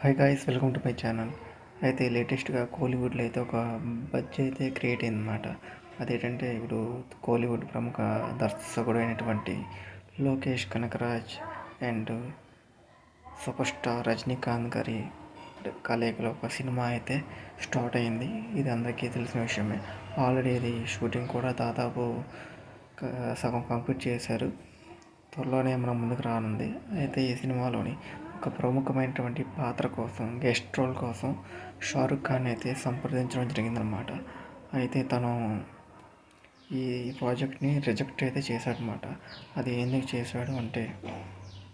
Hi guys welcome to my channel అయితే లేటెస్ట్గా కోలీవుడ్లో అయితే ఒక బజ్ అయితే క్రియేట్ అయిందన్నమాట. అదేంటంటే ఇప్పుడు కోలీవుడ్ ప్రముఖ దర్శకుడు అయినటువంటి Lokesh Kanagaraj and super star Rajinikanth గారి కలయికలో ఒక సినిమా అయితే స్టార్ట్ అయింది. ఇది అందరికీ తెలిసిన విషయమే. ఆల్రెడీ ఇది షూటింగ్ కూడా దాదాపు సగం కంప్లీట్ చేశారు. త్వరలోనే మనం ముందుకు రానుంది. అయితే ఈ సినిమాలోని ఒక ప్రముఖమైనటువంటి పాత్ర కోసం గెస్ట్ రోల్ కోసం షారుఖ్ ఖాన్ అయితే సంప్రదించడం జరిగిందనమాట అయితే తను ఈ ప్రాజెక్ట్ని రిజెక్ట్ అయితే చేశాడనమాట అది ఎందుకు చేశాడు అంటే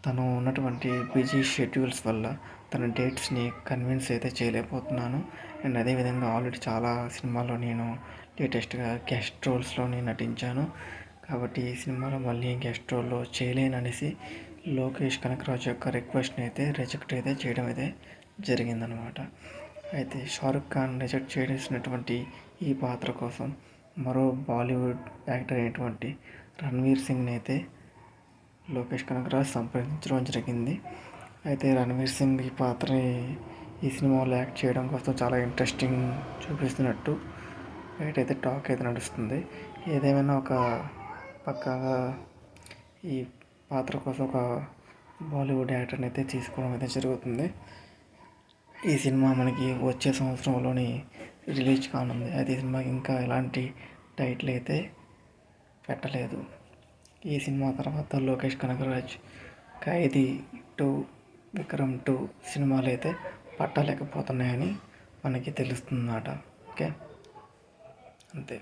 తను ఉన్నటువంటి బిజీ షెడ్యూల్స్ వల్ల తన డేట్స్ని కన్విన్స్ అయితే చేయలేకపోతున్నాను. అండ్ అదేవిధంగా ఆల్రెడీ చాలా సినిమాల్లో నేను లేటెస్ట్గా గెస్ట్ నేను నటించాను. కాబట్టి ఈ సినిమాలో మళ్ళీ గెస్ట్ రోల్లో చేయలేననేసి లోకేష్ కనకరాజు యొక్క రిక్వెస్ట్ని అయితే రిజెక్ట్ అయితే చేయడం అయితే జరిగిందనమాట అయితే షారుఖ్ ఖాన్ రిజెక్ట్ చేసినటువంటి ఈ పాత్ర కోసం మరో బాలీవుడ్ యాక్టర్ అయినటువంటి రణ్వీర్ సింగ్ని అయితే లోకేష్ కనకరాజ్ సంప్రదించడం జరిగింది. అయితే రణ్వీర్ సింగ్ ఈ పాత్రని ఈ సినిమాలో యాక్ట్ చేయడం కోసం చాలా ఇంట్రెస్టింగ్ చూపిస్తున్నట్టు అయితే టాక్ అయితే నడుస్తుంది. ఏదేమైనా ఒక పక్కాగా ఈ పాత్ర కోసం ఒక బాలీవుడ్ యాక్టర్ని అయితే తీసుకోవడం అయితే జరుగుతుంది. ఈ సినిమా మనకి వచ్చే సంవత్సరంలోని రిలీజ్ కానుంది. అయితే ఈ సినిమాకి ఇంకా ఎలాంటి టైటిల్ అయితే పెట్టలేదు. ఈ సినిమా తర్వాత లోకేష్ కనకరాజ్ ఖైదీ టూ విక్రమ్ టూ సినిమాలు అయితే పట్టలేకపోతున్నాయని మనకి తెలుస్తుందన్నమాట. ఓకే? అంతే.